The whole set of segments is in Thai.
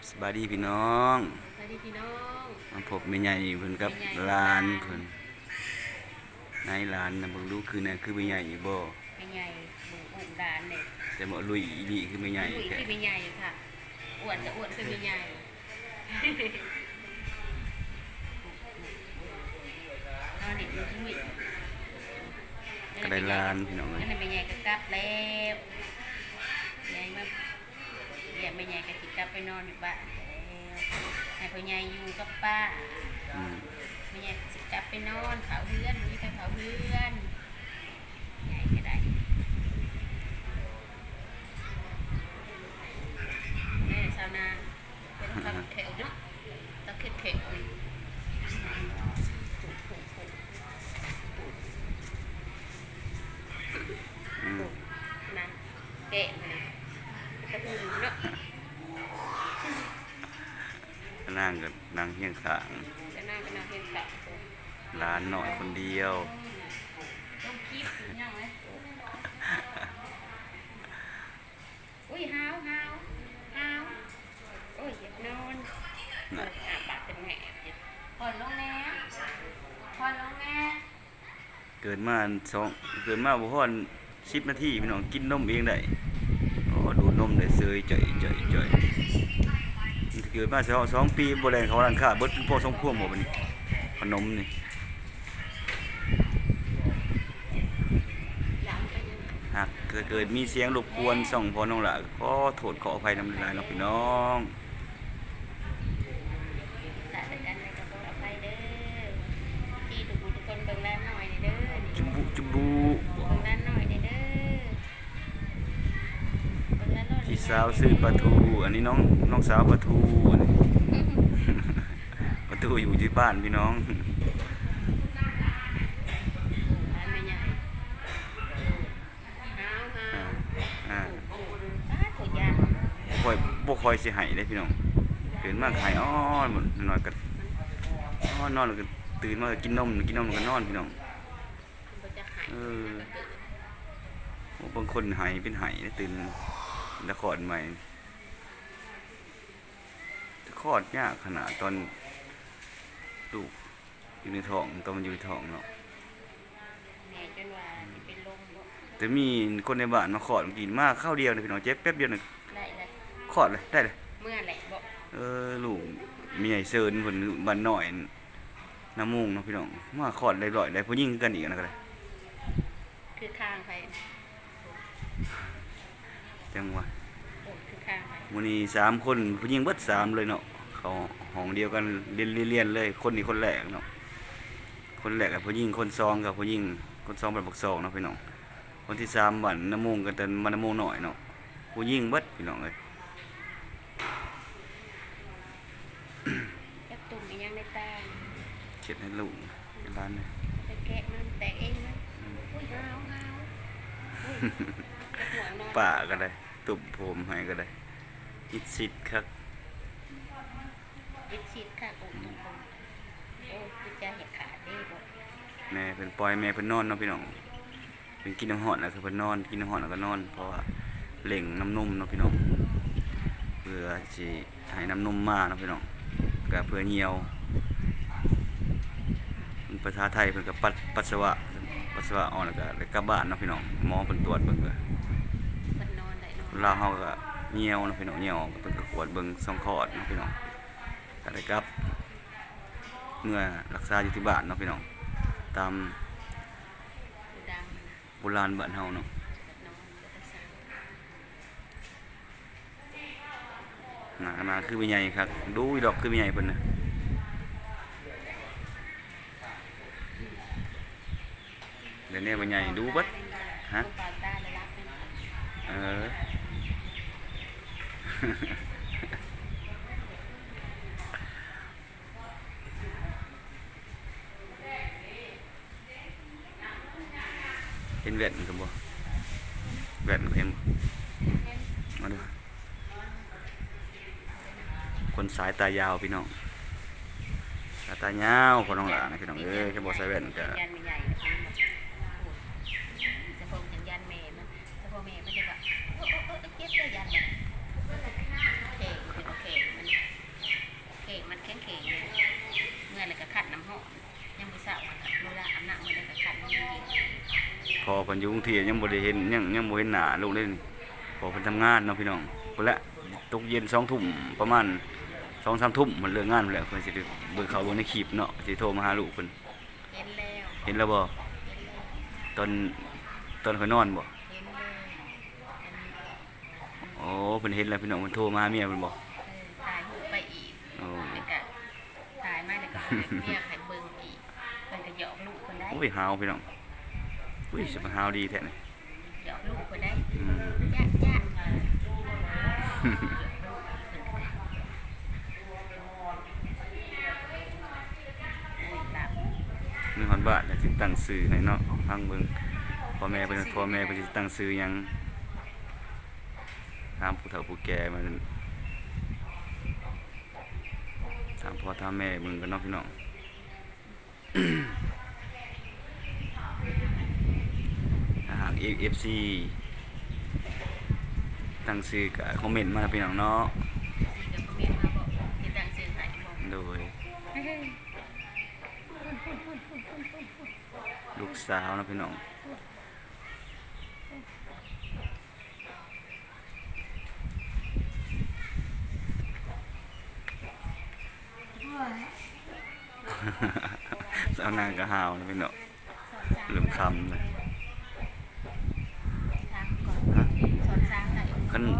บสบายดีพี่น้องสวัสดีพี่น้องมาพบแม่ใหญ่เพิ่นกับแม่ใหญ่หลานเพิ่นนายหลานน่ะเบิ่งดูคือน่ะคือแม่ใหญ่บ่เป็นใหญ่หมูอุ่นดานเนี่ยแต่บ่ลุยอีหลีคือแม่ใหญ่อุ้ยแท้คือเป็นใหญ่ค่ะอ้วนจะอ้วนคือเป็นใหญ่นอนเด็กอุ้ยก็ได้หลานพี่น้องนั่เอ้นยเป็นใหญ่ก็กลับแล้วใหญ่มาเรียกเป็นใหญ่ก็จิ กลับไปนอนอยู่บ้านแล้วให้พ่อใหญ่อยู่กับป้าอืมไม่ใช่สิกลับไปนอนเผาเพื่อนมีไปเผาเพื่อนใหญ่ก็ได้แม่ชาวนาเป็นคำเข็ว เฮียงข้างจะนั่งก็นั่งเห็นขาหลานน้อยคนเดียว ต้องคีบถึงยังไหมอุ้ยฮาวฮาวฮาวโอ้ยอยากนอนน่ะ อาบปากเป็นแหนบผ่อนลงแน่ผ่อนลงแน่เกิดมาสองเกิดมาบ่ฮอด10นาทีพี่น้องกินนมเองได้โอ้ดูดนมได้เซยจ่อยจ่อยจ่อย เกิดมาสองสองปีบ่ได้เขาร้านค้าเบิดพอสมควรบ่บัดนี้ขนมนี่หากเกิดเกิดมีเสียงรบกวนส่องพอน้องหละก็โทษขออภัยนำลายน้องพี่น้อง สาดกันในกระโปรงไปเด้อที่ทุกคนทุกคนเบิ่งแลหน่อยเด้อ จุบุจุบุ เบิ่งแลหน่อยเด้อเบิ่งแลหน่อย พี่ สาวซื้อปลาทู อันนี้น้องน้องสาวปลาทูอันนี้ปลาทูอยู่ที่บ้านพี่น้องร้านไม่ใหญ่ฮาวฮาอ่าวอ่าอ้าตัวยาบ่ค่อยบ่ค่อยสิให้เด้พี่น้องเกิดมาไข่อ้อนหมดนอนก็อ้อนนอนแล้วก็ตื่นมาก็กินนมกินนมแล้วก็นอนพี่น้องมันจะหายเออโอ้บางคนไหเป็นไหได้ตื่น แล้วคลอดใหม่คลอดยากขนาดตอนลูกอยู่ในท้องตอนมันอยู่ในท้องเนาะแม่จนว่าสิเป็นลมบ่แต่มีคนในบ้านมาคลอดกินมากข้าวเดียวนะพี่น้องเจ็บแป๊บเดียวนึงได้เลยคลอดเลยได้เลยเมื่อแหละบ่เออลูกมีไอ้เซิร์นคนบ้านหน่อยน้ำมูงเนาะพี่น้องมาคลอดได้ร่อยได้ผู้หญิงคือกันอีกนะก็ได้คือข้างไป จังหวะโอ้คือข้างไปมื้อนี้สามคนผู้หญิงเบิดสามเลยเนาะเขาห้องเดียวกันเรียนเรียนเลย คนนี้คนแรกเนาะคนแรกกับผู้หญิงคนสองกับผู้หญิงคนสองเป็นบักสองเนาะพี่น้องคนที่สามบันน้ำมูงกันแต่มันน้ำมูงหน่อยเนาะผู้หญิงเบิดพี่น้องเลยจับตุ่มอีหยังในตาเช็ดให้ลูกให้ร้านเลยไปแกะมันแตกเองมันอุ้ยหาวหาวอุ้ยจะห่วงนอนป่าก็ได้ ตุบผมให้ก็ได้อิดสิดครับยึดชิดค่ะอุ้มมันคงโอ้คือจะเห็ดขาดได้บ่แม่เป็นปล่อยแม่เป็นนอนเนาะพี่น้องเป็นกินน้ำหอดแล้วคือเป็นนอนกินน้ำหอดแล้วก็นอน เพราะว่าเล่งน้ำนมเนาะพี่น้องเพื่อสิให้น้ำนมมาเนาะพี่น้องก็เพื่อเหี่ยวภาษาไทยเพิ่นก็ปัสปัสสาวะปัสสาวะออกแล้วก็เลยกลับบ้านเนาะพี่น้องหมอเพิ่นตรวจเบิ่งก็มันนอนได้นอน ลาวเฮาก็เหี่ยวนะพี่น้องเหี่ยวเพิ่นก็กวดเบิ่งสองคลอดนะพี่น้องก็ได้กลับ เมื่อรักษาอยู่ที่บ้านเนาะพี่น้องตามโบราณบ้านเฮาเนาะนอนแล้วก็สั่งหนามาคือไม่ใหญ่ครับ ดูดอกคือไม่ใหญ่เพิ่นนะเดี๋ยวนี้ไม่ใหญ่ดูบิดฮะเออ เห็นแว่นกันบ่แว่นเห็นมาดูคนสายตายาวพี่น้องสายตายาวคนน้องหลานนะพี่น้องเอ้ยแค่บ่ใส่แว่นก็ ยันไม่ใหญ่นะจะพงจังยันแม่มันจะพงแม่มันจะแบบโอ้โอ้โอ้เจ็บเลยยันมันเข่งเป็นเข่งมัน เพิ่นอยู่กรุงเทพยังบ่ได้เห็นยังยังบ่เห็นหน้าลูกเลยนี่พอเพิ่นทำงานเนาะพี่น้องพุ่นละตกเย็น2ทุ่มประมาณ2-3ทุ่มมันเลิกงานพุ่นแหละเพิ่นสิได้เบิ่งข่าวเบิ่งในคลิปเนาะสิโทรมาหาลูกเพิ่นเห็นแล้วเห็นแล้วบ่เห็นแล้วตอนตอนเพิ่นนอนบ่เห็นเลยอันโอ้เพิ่นเห็นแล้วพี่น้องเพิ่นโทรมาหาเมียเพิ่นบอกเออถ่ายรูปไปอีกโอ้แล้วก็ถ่ายมาแล้วก็เรียกให้เบิ่งอีกเพิ่นก็หยอกลูกคนได้ โอ้ยหาวพี่น้อง อุ้ยสิมาหาวดีแท้นี่หยอกลูกคนได้อืมยะยะโอ้ยหลับมีฮอดบ้านแล้วสิตั้งชื่อให้เนาะฟังเบิ่งพ่อแม่เพิ่นพ่อแม่เพิ่นสิตั้งชื่อหยังถามผู้เฒ่าผู้แก่มันถามพ่อถามแม่เบิ่งกันเนาะพี่น้อง ถ้าหาก FC ตั้งชื่อก็คอมเมนต์มาพี่น้องเนาะสีกับคอมเมนต์มาบอกที่ตั้งชื่อให้บอกโดยเฮ้ยลูกสาวนะพี่น้องสาวนางก็หาวนะพี่น้องเริ่มคำนะทางก่อนสอนช้างได้ คัน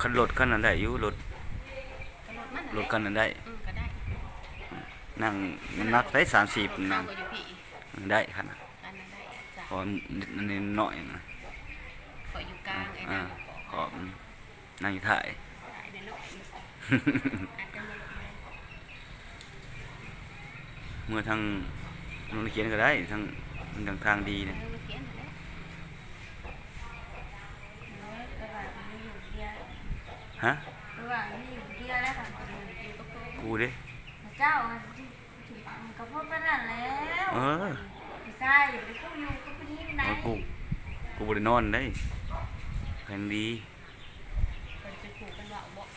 คันรถคันนั้นได้อยู่รถรถมันรถคันนั้นได้อืมก็ได้นั่งมันนักได้สามสี่นั่นั่งงก็อยู่พี่ได้ขนาดอันนั้นได้จ้ะพออันนี้น้อยนะขออยู่กลางไอ้อ่านั่นอยู่ขขออนั่งอยู่ถ่ายไอ้นั่นเนาะอาจจะมาลงเลยเมื่อทางนนเขียนก็ได้ทางทางทางดีนะ เออเขียนนั่นแหละเออระหว่างนี้อยู่เดียว ฮะระหว่างนี้อยู่เดียวแล้วค่ะอยู่กับโตกูเด้เจ้าที่ก็พูดไปนั่นแล้วเออไม่ใช่อย่าไปพูดอยู่ก็พูดนี้ไปไหนเอากูกูบ่ได้นอนได้แพงดีเป็นไปผูกกันว่าบอก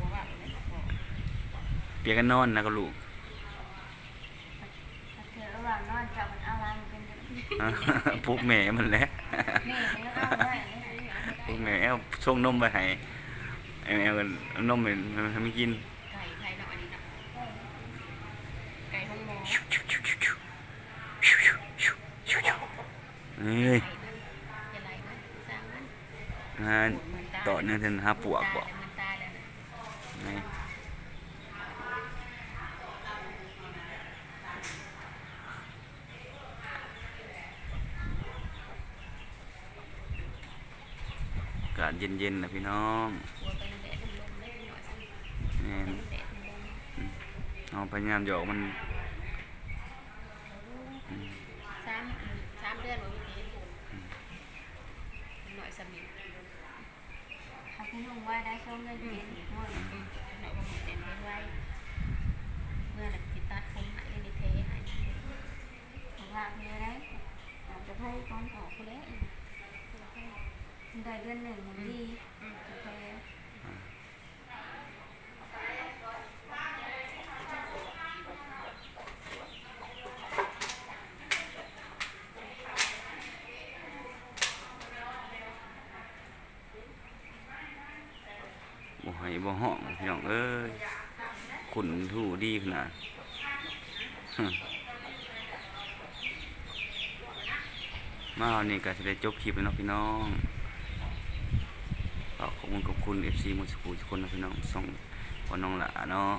บอกว่าเลยบอกเปียกกันนอนนะกับลูกเธอระหว่างนอนจับมันเอาอะไรมันเป็นอย่างนี้พวกแม่มันแหละ แม่เนี่ยเอาไว้เนี่ย พวกแม่เอา ส่งนมไปให้เอาเอาเอานมให้ให้มันกินไก่ไทยเนาะอันนี้เนาะไก่ห้องหมอเอ้ยจะไรมันสร้างมันงานต่อเนื่องถึงหาปวกบ่มันตายแล้วนะนี่อากาศเย็นๆนะพี่น้องกลัวไปนั่นแหละมันลมได้หน่อยสิแม่นแดดมันลมเอาพยายามหยอกมันสามสามเดือนบ่มีเห็นหน่อยสมิงเอาที่ลุงไว้ได้ช่วงเงินเย็นหมดหน่อยบ่หมดเต็มไว้เมื่อน่ะสิตัดผมให้ในเทให้ ของว่ามีอะไรอาจจะให้ก่อน ออกแล้ว ได้เดือนหนึ่งมันดีโอเคบ่ให้บ่ห้องพี่น้องเอ้ยขุนถูดีขนาดมาวันนี้ก็จะได้จบคลิปแล้วเนาะพี่น้อง ขอขอบคุณขอบคุณเอฟซีมูสกูทุกคนนะพี่น้องส่งพอน้องหละเนาะ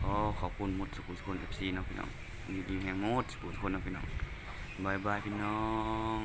ขอขอบคุณมุสกูทุกคนเอฟซีนะพี่น้องดีดีแห่งมดสกูทุกคนนะพี่น้องบายบายพี่น้อง